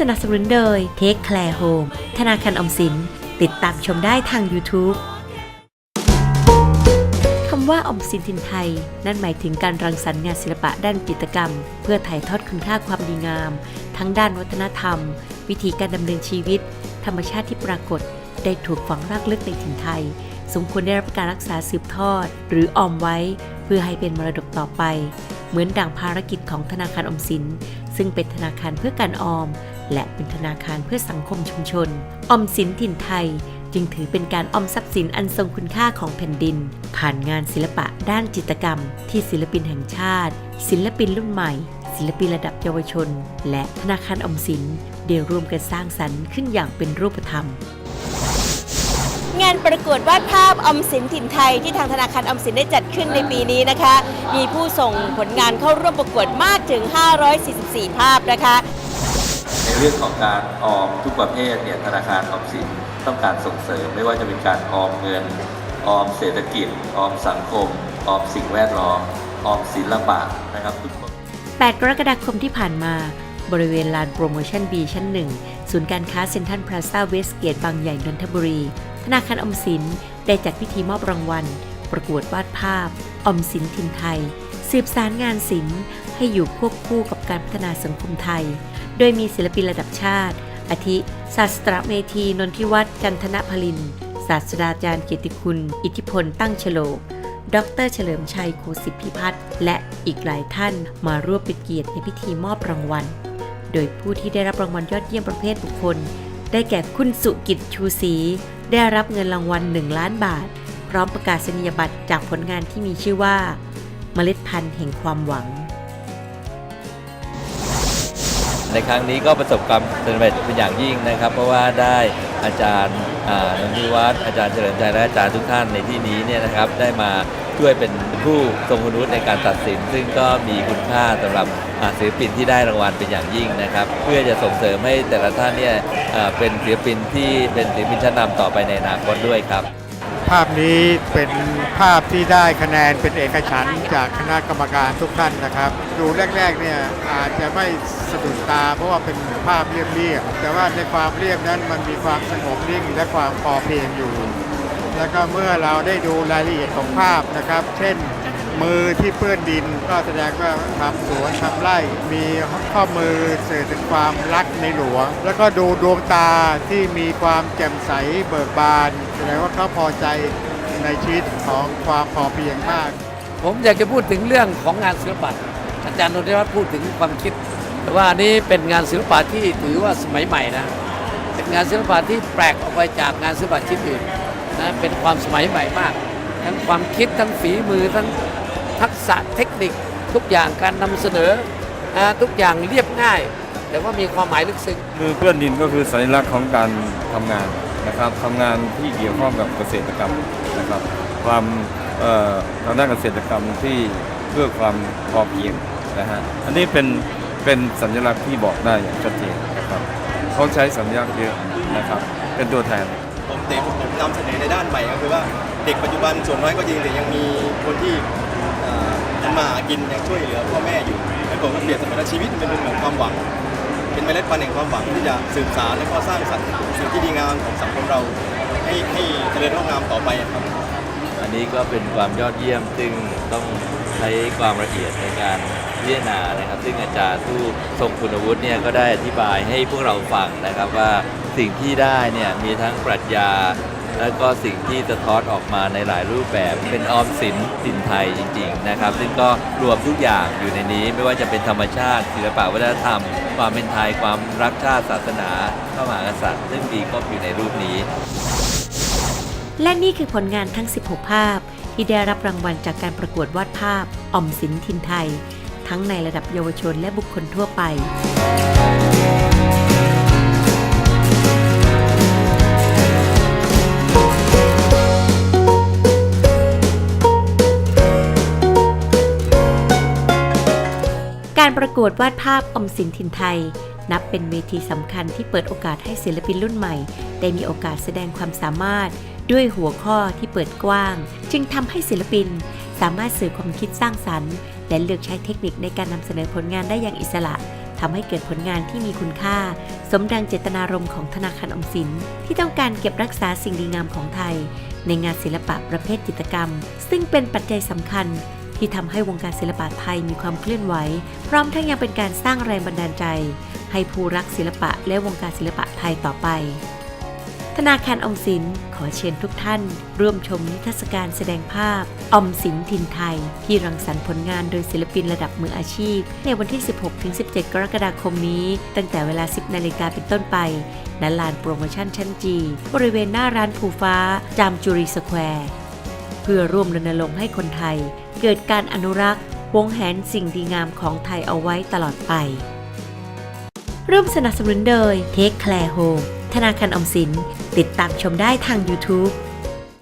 สนับสนุนโดย Take Care Home ธนาคารอมสิน ติดตามชมได้ทาง YouTube คำว่าอมสินถิ่นไทย นั่นหมายถึงการรังสรรค์งานศิลปะด้านจิตรกรรม เพื่อถ่ายทอดคุณค่าความดีงาม ทั้งด้านวัฒนธรรม วิธีการดำเนินชีวิต ธรรมชาติที่ปรากฏ ได้ถูกฝังรากลึกในถิ่นไทย สมควรได้รับการรักษาสืบทอด หรือออมไว้ เพื่อให้เป็นมรดกต่อไปเหมือนดังภารกิจของธนาคารออมสิน ซึ่งเป็นธนาคารเพื่อการออม และเป็นธนาคารเพื่อสังคมชุมชน ออมสินถิ่นไทย จึงถือเป็นการออมทรัพย์สินอันทรงคุณค่าของแผ่นดิน ผ่านงานศิลปะด้านจิตรกรรม ที่ศิลปินแห่งชาติ ศิลปินรุ่นใหม่ ศิลปินระดับเยาวชน และธนาคารออมสินเดี๋ยวร่วมกันสร้างสรรค์ขึ้นอย่างเป็นรูปธรรมงานประกวดวาดภาพอมสินถิ่นไทยที่ทางธนาคารอมสินได้จัดขึ้นในปีนี้นะคะ มีผู้ส่งผลงานเข้าร่วมประกวดมากถึง 544 ภาพนะคะ เรื่องของการออมทุกประเภทเนี่ยธนาคารออมสินต้องการส่งเสริม ไม่ว่าจะเป็นการออมเงิน ออมเศรษฐกิจ ออมสังคม ออมสิ่งแวดล้อม ออมศิลปะนะครับทุก8กรกฎาคมที่ผ่านมา บริเวณลานโปรโมชั่น B ชั้น1ศูนย์การค้าเซ็นทรัลพลาซ่าเวสเกตบางใหญ่นนทบุรี ธนาคารออมสินได้จัดพิธีมอบรางวัล ประกวดวาดภาพ ออมสินถิ่นไทย สืบสารงานศิลป์ให้อยู่ควบคู่กับการพัฒนาสังคมไทย โดยมีศิลปินระดับชาติ อาทิศาสตราเมธีนนทิวัฒน์จันทนพลินศาสตราจารย์เกียรติคุณ อิทธิพลตั้งฉโลกดรเฉลิมชัยโคสิพิพัฒน์และอีกหลายท่านมาร่วมเป็นเกียรติในพิธีมอบรางวัล โดยผู้ที่ได้รับรางวัลยอดเยี่ยมประเภทบุคคล ได้แก่คุณสุกิจชูศรีได้รับเงินรางวัล 1 ล้านบาท พร้อมประกาศนียบัตรจากผลงานที่มีชื่อว่า เมล็ดพันธุ์แห่งความหวัง ในครั้งนี้ก็ประสบความสำเร็จเป็นอย่างยิ่งนะครับ เพราะว่าได้อาจารย์นนทิวัฒน์อาจารย์เฉลิมชัยและอาจารย์ทุกท่านในที่นี้เนี่ยนะครับได้มาช่วยเป็นผู้ทรงคุณวุฒิในการตัดสิน ซึ่งก็มีคุณค่าสำหรับศิลปินที่ได้รางวัลเป็นอย่างยิ่งนะครับ เพื่อจะส่งเสริมให้แต่ละท่านเนี่ยเป็นศิลปินที่เป็นศิลปินชั้นนำต่อไปในอนาคตด้วยครับ ภาพนี้เป็นภาพที่ได้คะแนนเป็นเอกฉันท์จากคณะกรรมการทุกท่านนะครับ ดูแรกๆเนี่ยอาจจะไม่สะดุดตา เพราะว่าเป็นภาพเรียบๆแต่ว่าในความเรียบนั้นมันมีความสงบนิ่งและความพอเพียงอยู่ แล้วก็เมื่อเราได้ดูรายละเอียดของภาพนะครับ เช่น มือที่เปื้อนดินก็แสดงว่าทำสวนทำไร่ มีข้อมือสื่อถึงความรักในหลวง แล้วก็ดูดวงตาที่มีความแจ่มใสเบิกบานแสดงว่าเขาพอใจในชีวิตของความพอเพียงมาก ผมอยากจะพูดถึงเรื่องของงานศิลปะอาจารย์นนทวัฒน์พูดถึงความคิด แต่ว่าอันนี้เป็นงานศิลปะที่ถือว่าสมัยใหม่นะเป็นงานศิลปะที่แปลกออกไปจากงานศิลปะชิ้นอื่นนะเป็นความสมัยใหม่มาก ทั้งความคิดทั้งฝีมือทั้ง ทักษะเทคนิคทุกอย่างการนำเสนอนะทุกอย่างเรียบง่าย แต่ว่ามีความหมายลึกซึ้งมือเปื้อนดินก็คือสัญลักษณ์ของการทำงานนะครับทำงานที่เกี่ยวข้องกับเกษตรกรรมนะครับ ความเอ่อทางด้านเกษตรกรรมที่เพื่อความพอเพียงนะฮะอันนี้เป็นเป็นสัญลักษณ์ที่บอกได้อย่างชัดเจนนะครับเขาใช้สัญลักษณ์เยอะนะครับ เป็นตัวแทนผมเตะผมนำเสนอในด้านใหม่ก็คือว่าเด็กปัจจุบันส่วนน้อยก็จริงแต่ยังมีคนที่เอ่อ ทำมาหากินยังช่วยเหลือพ่อแม่อยู่แล้วผมก็เปรียบเสมือนว่าชีวิตเป็นเหมือนความหวัง เป็นเมล็ดพันธุ์แห่งความหวังที่จะสืบสานและก็สร้างสรรค์สิ่งที่ดีงามของสังคมเราให้ให้เจริญรุ่งงามต่อไปครับอันนี้ก็เป็นความยอดเยี่ยมซึ่งต้องใช้ความละเอียดในการพิจารณานะครับ ซึ่งอาจารย์ผู้ทรงคุณวุฒิเนี่ยก็ได้อธิบายให้พวกเราฟังนะครับว่าสิ่งที่ได้เนี่ยมีทั้งปรัชญา แล้วก็สิ่งที่สะท้อนออกมาในหลายรูปแบบ เป็นออมสินสินไทยจริง ๆ นะครับ ซึ่งก็รวมทุกอย่างอยู่ในนี้ ไม่ว่าจะเป็นธรรมชาติศิลปะวัฒนธรรม ความเป็นไทยความรักชาติศาสนาพระมหากษัตริย์ ซึ่งมีครบอยู่ในรูปนี้ และนี่คือผลงานทั้ง 16 ภาพ ที่ได้รับรางวัลจากการประกวดวาดภาพออมสินทินไทย ทั้งในระดับเยาวชนและบุคคลทั่วไป การประกวดวาดภาพอมสินถิ่นไทย นับเป็นเวทีสำคัญที่เปิดโอกาสให้ศิลปินรุ่นใหม่ ได้มีโอกาสแสดงความสามารถ ด้วยหัวข้อที่เปิดกว้าง จึงทำให้ศิลปิน สามารถสื่อความคิดสร้างสรรค์ และเลือกใช้เทคนิคในการนำเสนอผลงานได้อย่างอิสระทำให้เกิดผลงานที่มีคุณค่า สมดังเจตนารมณ์ของธนาคารอมสิน ที่ต้องการเก็บรักษาสิ่งดีงามของไทย ในงานศิลปะประเภทจิตรกรรม ซึ่งเป็นปัจจัยสำคัญ ที่ทำให้วงการศิลปะไทยมีความเคลื่อนไหว พร้อมทั้งยังเป็นการสร้างแรงบันดาลใจ ให้ผู้รักศิลปะและวงการศิลปะไทยต่อไป ธนาคารอมสินขอเชิญทุกท่าน ร่วมชมนิทรรศการแสดงภาพออมสินทินไทย ที่รังสรรค์ผลงานโดยศิลปินระดับมืออาชีพ ในวันที่ 16-17 กรกฎาคมนี้ ตั้งแต่เวลา 10 นาฬิกาเป็นต้นไปณลานโปรโมชั่นชั้นจีบริเวณหน้าร้านภูฟ้า จามจุรีสแควร์ เพื่อร่วมรณรงค์ให้คนไทย เกิดการอนุรักษ์วงแหนสิ่งดีงามของไทยเอาไว้ตลอดไป ร่วมสนับสนุนโดย Take Care Home ธนาคารออมสิน ติดตามชมได้ทาง YouTube